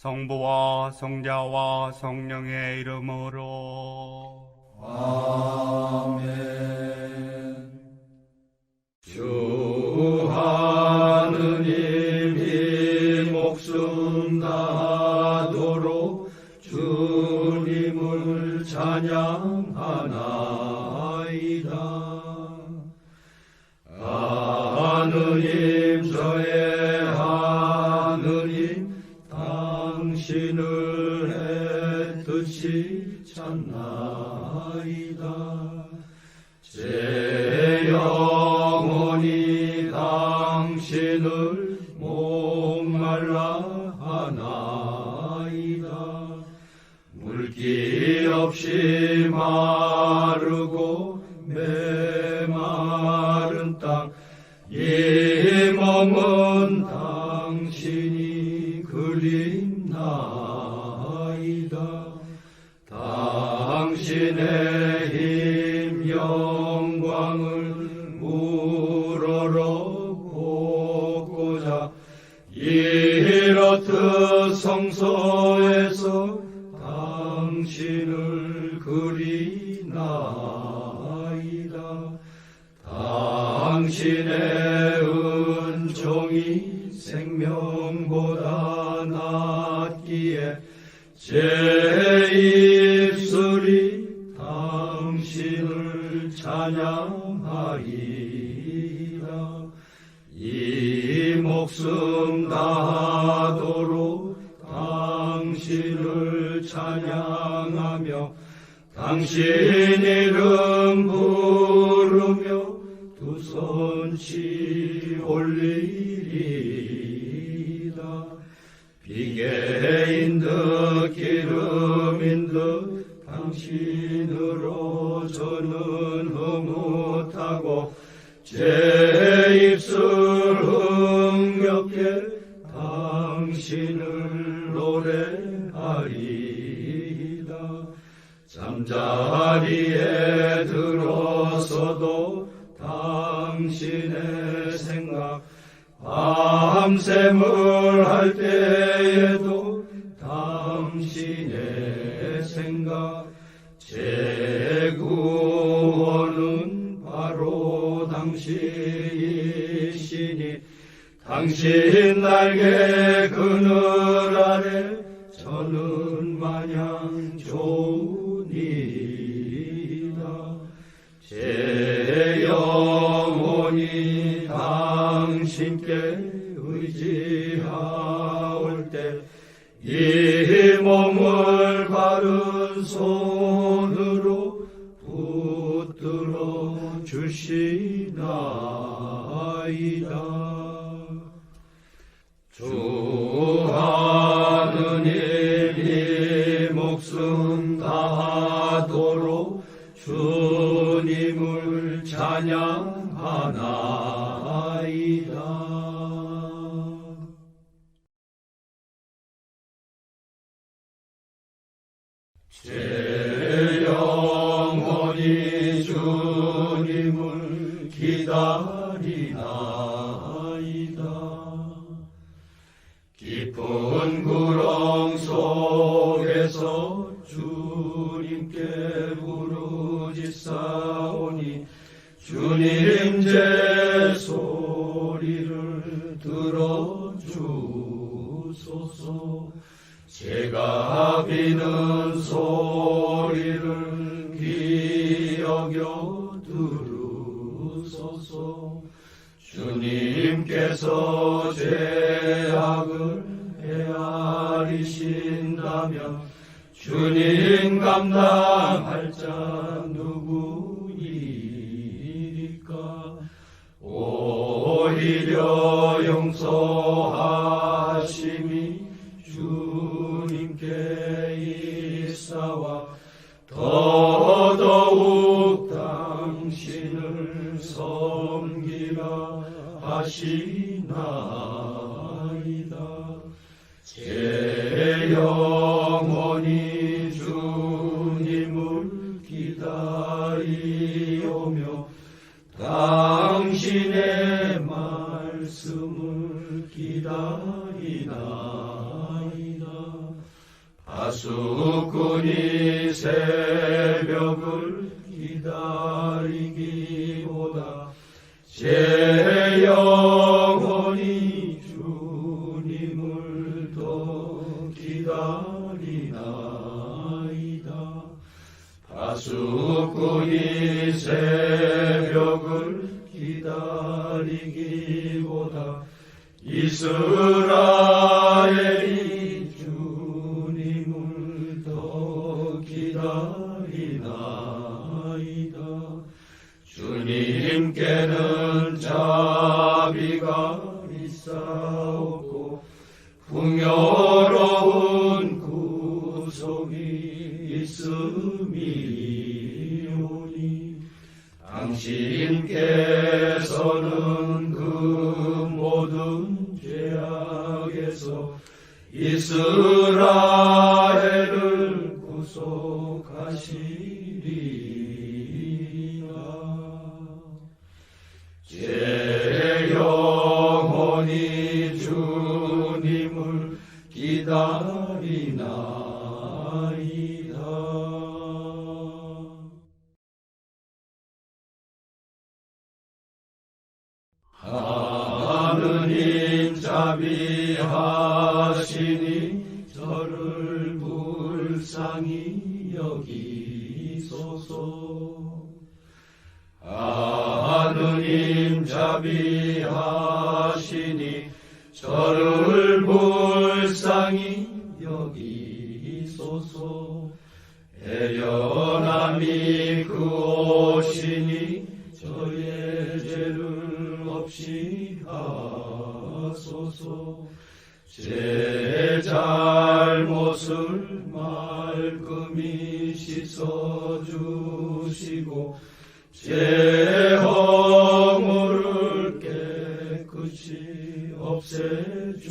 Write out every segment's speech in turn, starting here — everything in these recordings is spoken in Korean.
성부와 성자와 성령의 이름으로. 아멘. 주 하느님 이 목숨 다하도록 주님을 찬양하나 종이 생명보다 낫기에 제 입술이 당신을 찬양하리라. 이 목숨 다하도록 당신을 찬양하며 당신이 제 입술 흥겹게 당신을 노래하리이다. 잠자리에 들어서도 당신의 생각 밤샘을 할 때에 Ey 주님께서 죄악을 헤아리신다면 주님 감당할 자 누구이니까? 오히려 용서하 파수꾼이 새벽을 기다리기보다 제영 풍요로운 구속이 있음이오니 당신께서는 그 모든 죄악에서 이스 자비하시니 저를 불쌍히 여기소서. 하느님 자비하시니 저를 불쌍히 여기소서. 애련함이 그 옷이니 저의 제 잘못을 말끔히 씻어주시고 제 허물을 깨끗이 없애주소서.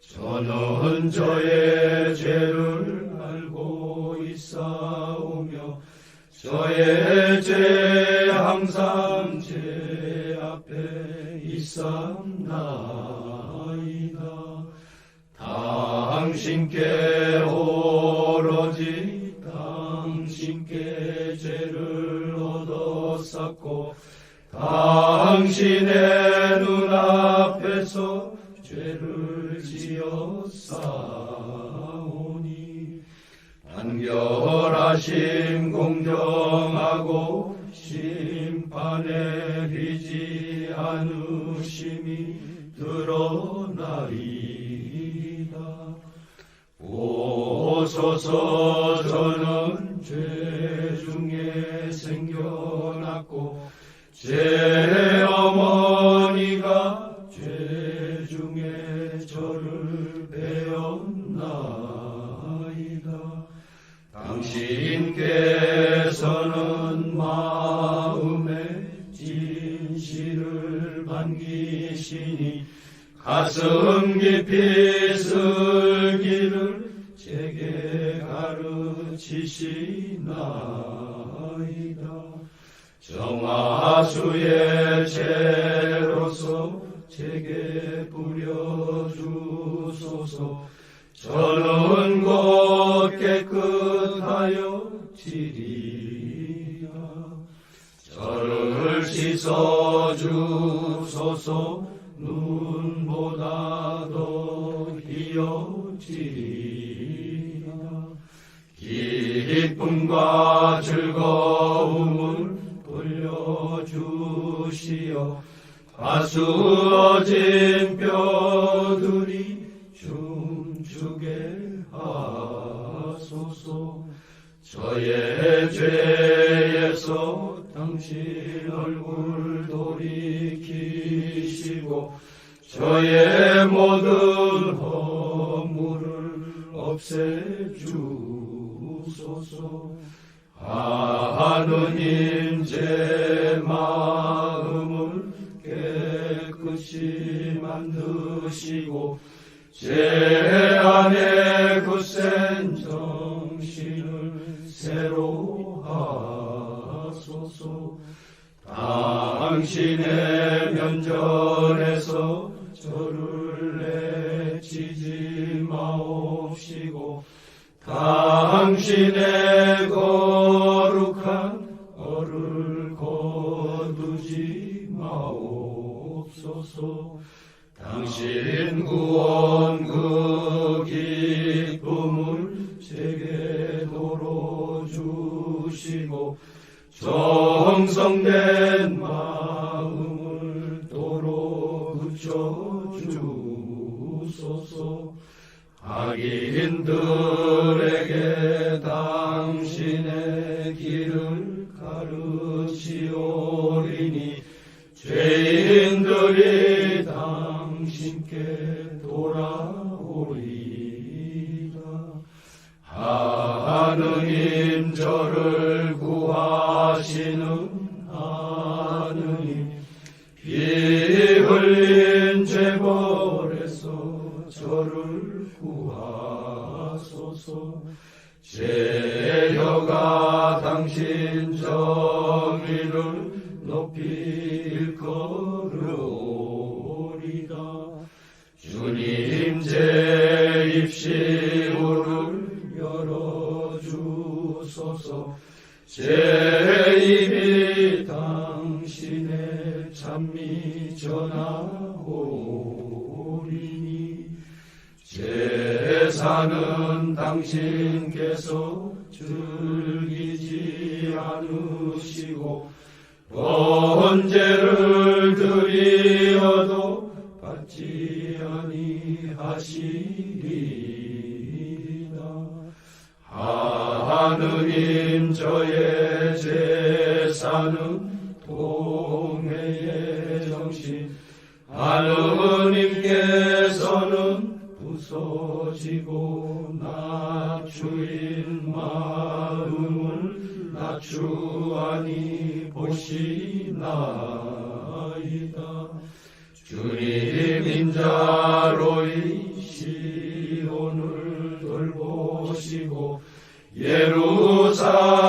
저는 저의 죄를 알고 있사오며 저의 죄 항상 당신께 오로지 당신께 죄를 얻어 쌓고 당신의 눈앞에서 죄를 싸우니 단결하심 공정하고 심판에 비지 않으심이 드러나리이다. 보소서 저는 죄 중에 생겨났고 제 나이다. 정화수의 죄로서 제게 뿌려주소서. 저는 곧 깨끗하여 지리라. 저를 씻어주소서. 눈 기쁨과 즐거움을 돌려주시어 가수어진 뼈들이 춤추게 하소서. 저의 죄에서 당신 얼굴 돌이키시고 저의 모든 허물을 없애주 소서. 하느님 제 마음을 깨끗이 만드시고 제 안에 굳센 정신을 새로 하소서. 당신의 면전에서 저를 내치지 마옵소서 당신의 거룩한 얼을 거두지 마옵소서. 당신 구 악인들에게 당신의 길을 가르치오리니 죄인들이 당신께 돌아 혀가 당신 사는 당신께서 즐기지 않으시고 번제를 드리 마음을 낮추하니 보시나이다. 주님 인자로 이 시온을 돌보시고 예루살렘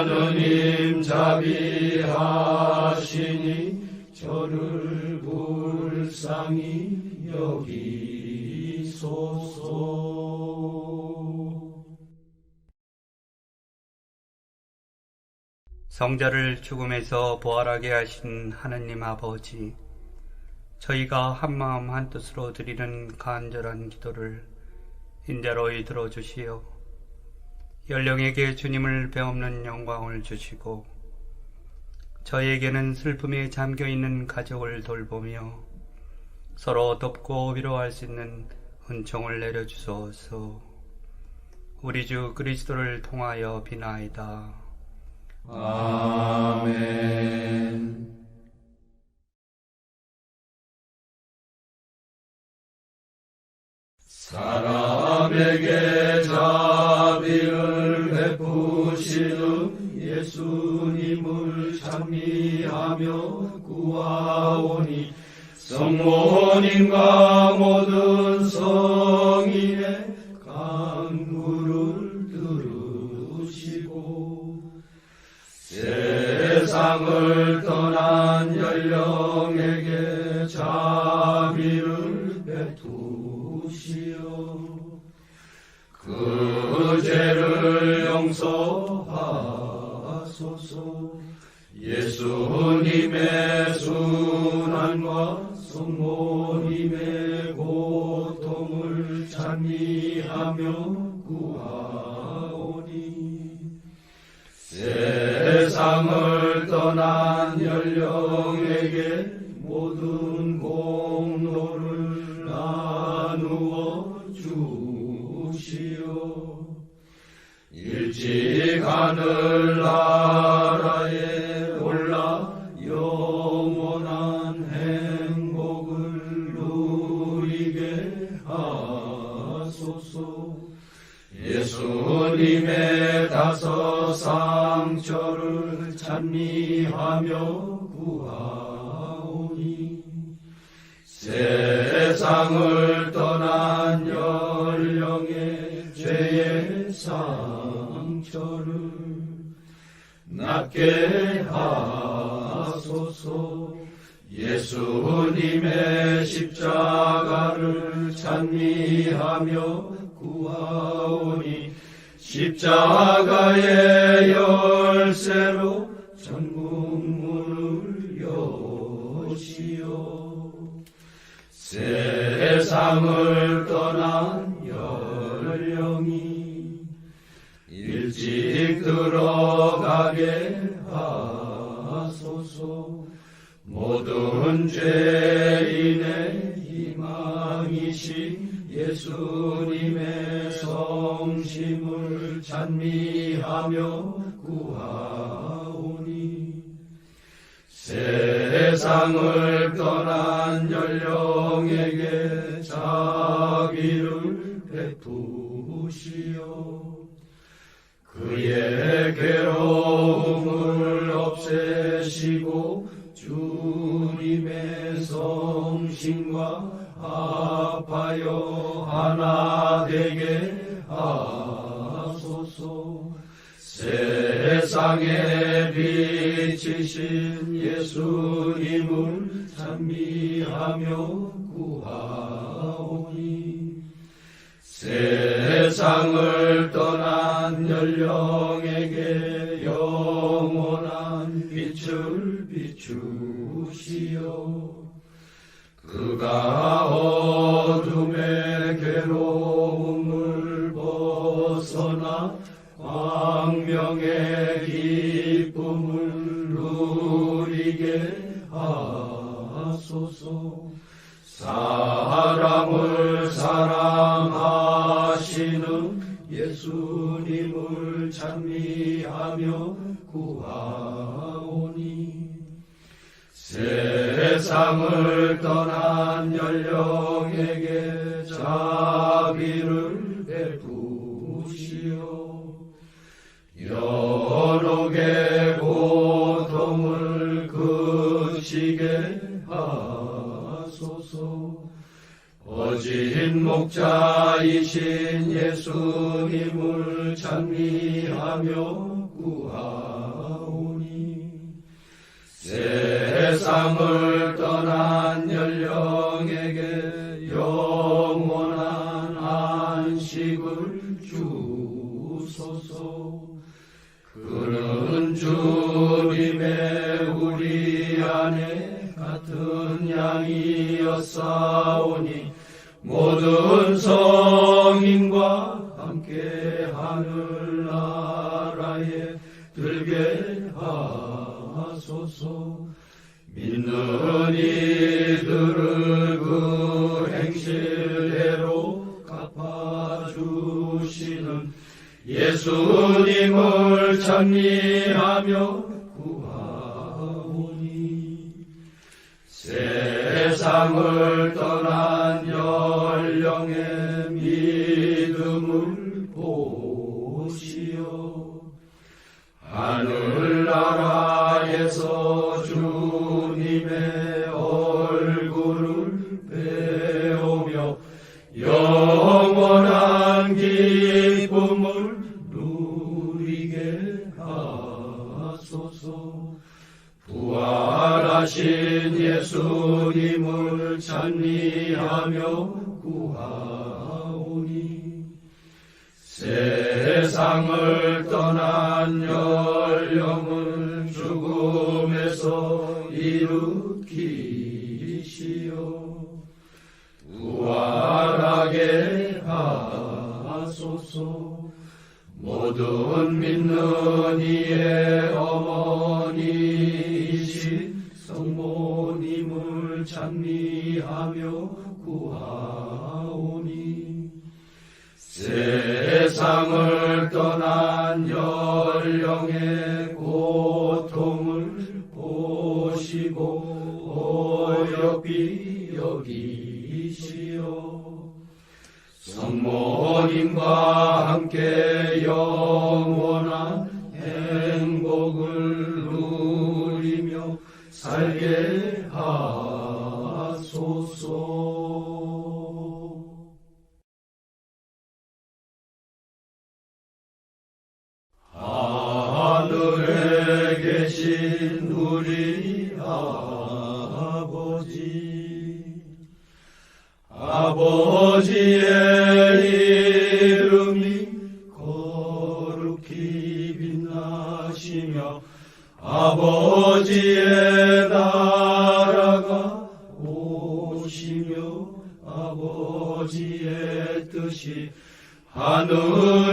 하느님 자비하시니 저를 불쌍히 여기소서. 성자를 죽음에서 부활하게 하신 하느님 아버지, 저희가 한마음 한뜻으로 드리는 간절한 기도를 인자로이 들어주시어 연령에게 주님을 배없는 영광을 주시고 저희에게는 슬픔에 잠겨 있는 가족을 돌보며 서로 돕고 위로할 수 있는 은총을 내려주소서. 우리 주 그리스도를 통하여 비나이다. 아멘. 사람에게 자비를 베푸시는 예수님을 찬미하며 구하오니 성모님과 모든 성인의 간구를 들으시고 세상을 떠난 연령에게 자비를 베푸 시어 그 죄를 용서하소서. 예수님의 순환과 성모님의 고통을 찬미하며 구하오니 세상을 떠난 연령에게 하늘나라에 올라 영원한 행복을 누리게 하소서. 예수님의 다섯 상처를 찬미하며 구하오니 세상을 낫게 하소서. 예수님의 십자가를 찬미하며 구하오니 십자가의 열쇠로 전국문을 여시오. 세상을 떠난 일찍 들어가게 하소서. 모든 죄인의 희망이신 예수님의 성심을 찬미하며 구하오니 세상을 떠난 연령에게 괴로움을 없애시고 주님의 성신과 합하여 하나 되게 하소서. 세상에 비치신 예수님을 찬미하며 구하오니 세상을 그가 어둠의 괴로움을 벗어나 광명의 기쁨을 누리게 하소서. 사람을 사랑하시는 예수님을 찬미하며 구하오니. 세 상을 떠난 연령에게 자비를 베푸시오. 연옥의 고통을 그치게 하소서. 어진 목자이신 예수님을 찬미하며 구하오니 세상을 떠난 연령에게 영원한 안식을 주소서. 그는 주님의 우리 안에 같은 양이었사오니 모든 성인과 믿는 이들을 그 행실대로 갚아주시는 예수님을 찬미하며 구하오니 세상을 떠난 연령의 찬미하며 구하오니 세상을 떠난 연령을 죽음에서 일으키시오. 부활하게 하소서. 모든 믿는 이의 어머 성모님을 찬미하며 구하오니 세상을 떠난 연령의 고통을 보시고 어여삐 여기시오 성모님과 함께 영원한 행복 복을 누리며 살게 나라가 오시며 아버지의 뜻이 하늘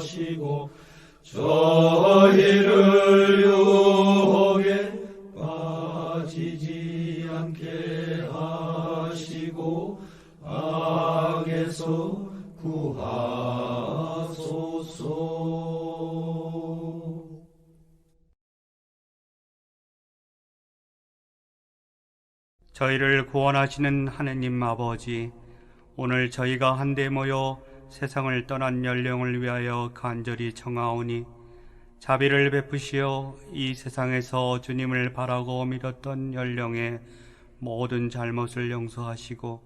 용서하시고 저희를 유혹에 빠지지 않게 하시고 악에서 구하소서. 저희를 구원하시는 하느님 아버지, 오늘 저희가 한데 모여 세상을 떠난 연령을 위하여 간절히 청하오니 자비를 베푸시어 이 세상에서 주님을 바라고 믿었던 연령의 모든 잘못을 용서하시고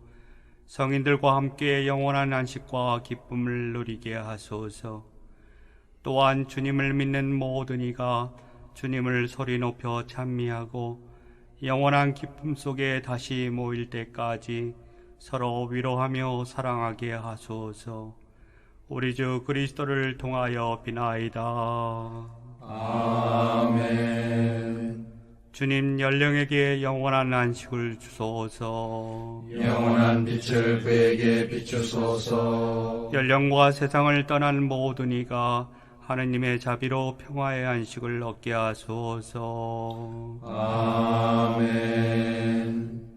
성인들과 함께 영원한 안식과 기쁨을 누리게 하소서. 또한 주님을 믿는 모든 이가 주님을 소리 높여 찬미하고 영원한 기쁨 속에 다시 모일 때까지 서로 위로하며 사랑하게 하소서. 우리 주 그리스도를 통하여 비나이다. 아멘. 주님 연령에게 영원한 안식을 주소서. 영원한 빛을 그에게 비추소서. 연령과 세상을 떠난 모든 이가 하느님의 자비로 평화의 안식을 얻게 하소서. 아멘.